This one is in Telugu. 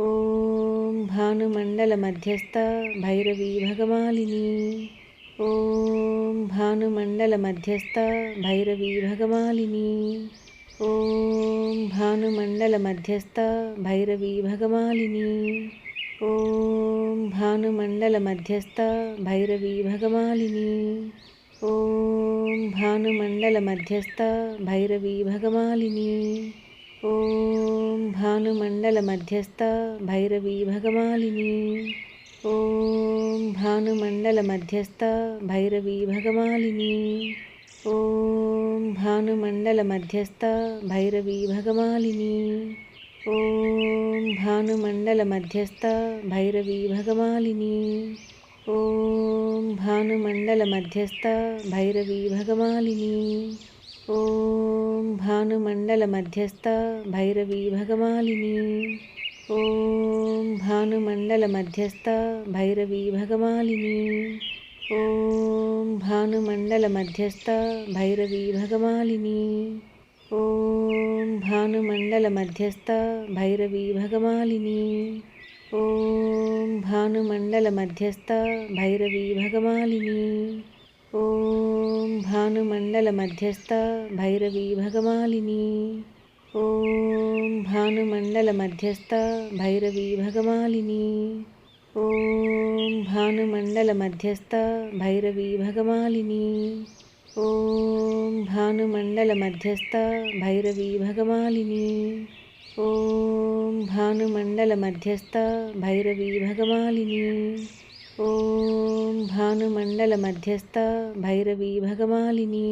ఓం భానుమండల మధ్యస్థ భైరవీ భగమాలిని. ఓం భానుమండల మధ్యస్థ భైరవీ భగమాలిని. ఓం భానుమండల మధ్యస్థ భైరవీ భగమాలిని. ఓం భానుమండల మధ్యస్థ భైరవీ భగమాలిని. ఓం భానుమండల మధ్యస్థ భైరవీ భగమాలిని. ఓం భానుమండల మధ్యస్థ భైరవీ భగమాలిని. ఓం భానుమండల మధ్యస్థ భైరవీ భగమాలిని. ఓం భానుమండల మధ్యస్థ భైరవీ భగమాలిని. ఓం భానుమండల మధ్యస్థ భైరవీ భగమాలిని. ఓం భానుమండల మధ్యస్థ భైరవీ భగమాలిని. ఓం భానుమండల మధ్యస్థ భైరవీ భగమాలిని. ఓం భానుమండల మధ్యస్థ భైరవీ భగమాలిని. ఓం భానుమండల మధ్యస్థ భైరవీ భగమాలిని. ఓం భానుమండల మధ్యస్థ భైరవీ భగమాలిని. ఓం భానుమండల మధ్యస్థ భైరవీ భగమాలిని. ఓం భానుమండలమధ్యస్థ భైరవీ భగమాలిని. ఓం భానుమండలమధ్యస్థ భైరవీ భగమాలిని. ఓం భానుమండలమధ్యస్థ భైరవీ భగమాలిని. ఓం భానుమండలమధ్యస్థ భైరవీ భగమాలిని. ఓం భానుమండలమధ్యస్థ భైరవీ భగమాలిని. भानुमण्डलमध्यस्थ भैरवी भगमालिनी